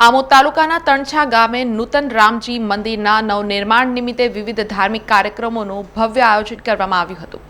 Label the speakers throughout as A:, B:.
A: આમોદ તાલુકાના તણછા ગામે નૂતન રામજી મંદિરના નવનિર્માણ નિમિત્તે વિવિધ ધાર્મિક કાર્યક્રમોનું ભવ્ય આયોજન કરવામાં આવ્યું હતું.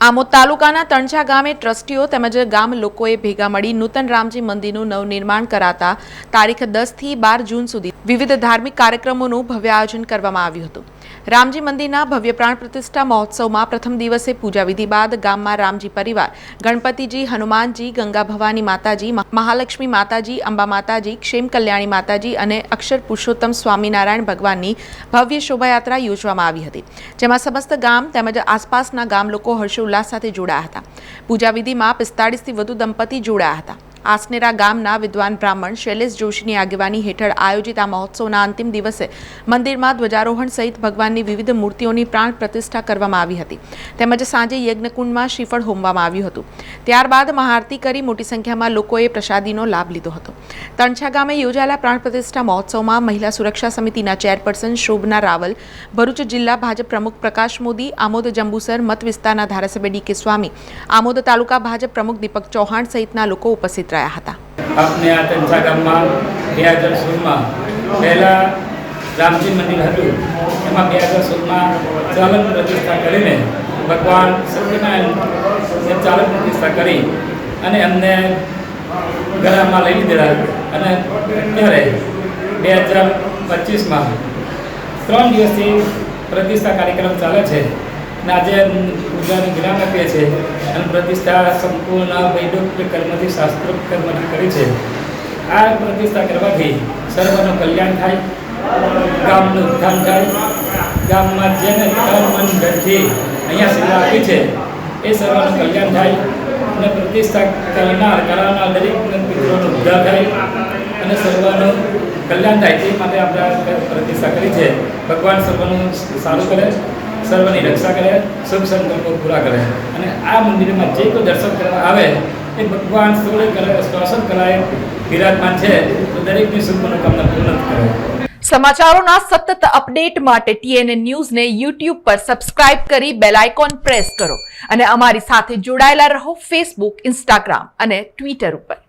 A: આમોદ તાલુકાના તણછા ગામે ટ્રસ્ટીઓ તેમજ ગામ લોકોએ ભેગા મળી નૂતન રામજી મંદિરનું નવનિર્માણ કરાતા તારીખ દસથી બાર જૂન સુધી વિવિધ ધાર્મિક કાર્યક્રમોનું ભવ્ય આયોજન કરવામાં આવ્યું હતું. રામજી મંદિરના ભવ્ય પ્રાણ પ્રતિષ્ઠા મહોત્સવમાં પ્રથમ દિવસે પૂજા વિધિ બાદ ગામમાં રામજી પરિવાર, ગણપતિજી, હનુમાનજી, ગંગા ભવાની માતાજી મહાલક્ષ્મી માતાજી, અંબા માતાજી, ક્ષેમ કલ્યાણી માતાજી અને અક્ષર પુરુષોત્તમ સ્વામિનારાયણ ભગવાનની ભવ્ય શોભાયાત્રા યોજવામાં આવી હતી. જેમાં સમસ્ત ગામ તેમજ આસપાસના ગામ લોકો હર્ષોલ્લાસ સાથે જોડાયા હતા. પૂજા વિધિમાં પિસ્તાળીસથી વધુ દંપતી જોડાયા હતા. આસનેરા ગામના વિદ્વાન બ્રાહ્મણ શૈલેષ જોશીની આગેવાની હેઠળ આયોજિત આ મહોત્સવના અંતિમ દિવસે મંદિરમાં ધ્વજારોહણ સહિત ભગવાનની વિવિધ મૂર્તિઓની પ્રાણ પ્રતિષ્ઠા કરવામાં આવી હતી. તેમજ સાંજે યજ્ઞકુંડમાં શ્રીફળ હોમવામાં આવ્યું હતું. ત્યારબાદ મહાઆરતી કરી મોટી સંખ્યામાં લોકોએ પ્રસાદીનો લાભ લીધો હતો. તણછા ગામે યોજાયેલા પ્રાણ પ્રતિષ્ઠા મહોત્સવમાં મહિલા સુરક્ષા સમિતિના ચેરપર્સન શોભના રાવલ, ભરૂચ જિલ્લા ભાજપ પ્રમુખ પ્રકાશ મોદી, આમોદ જંબુસર મત વિસ્તારના ધારાસભ્ય ડી કે સ્વામી, આમોદ તાલુકા ભાજપ પ્રમુખ દીપક ચૌહાણ સહિતના લોકો ઉપસ્થિત રહ્યા હતા.
B: આપને આ તંસા ગામમાં બે હજાર સોળમાં પહેલાં રામજી મંદિર હતું. એમાં બે હજાર સોળમાં ચાલક પ્રતિષ્ઠા કરીને ભગવાન સત્યનારાયણ ચાલક પ્રતિષ્ઠા કરી અને એમને ગળામાં લઈ લીધેલા. અને અત્યારે બે હજાર પચીસમાં ત્રણ દિવસથી પ્રતિષ્ઠા કાર્યક્રમ ચાલે છે. અને આજે પૂજાનું જ્ઞાન આપીએ છીએ અને પ્રતિષ્ઠા સંપૂર્ણ વૈદોક્ત કર્મથી શાસ્ત્રોક્ત કર્મથી કરી છે. આ પ્રતિષ્ઠા કરવાથી સર્વનું કલ્યાણ થાય, ગામનું ઉત્થાન થાય, ગામમાં જેને તન, મન, ધનથી અહીંયા સેવા આપી છે, એ સર્વનું કલ્યાણ થાય અને પ્રતિષ્ઠા કરનાર કરાવનાર દરેક મિત્રોનો ઉદ્ધાર થાય અને સર્વનું કલ્યાણ થાય. તે માટે આપણે પ્રતિષ્ઠા કરી છે. ભગવાન સર્વનું સારું કરે. સર્વની રક્ષા કરે, શુભ સંકલ્પો પૂરા કરે. અને આ મંદિરમાં જે કોઈ દર્શન કરવા આવે, એ ભગવાન સ્થૂળ કરે શ્વાસન કરાય વિરાજમાન છે, તો દરેકની શુભ મનોકામના પૂર્ણ કરે.
A: સમાચારોના સતત અપડેટ માટે ટીએનએ ન્યૂઝને યુટ્યુબ પર સબસ્ક્રાઇબ કરી બેલ આઇકોન પ્રેસ કરો. અને અમારી સાથે જોડાયેલા રહો ફેસબુક ઇન્સ્ટાગ્રામ અને ટ્વિટર ઉપર.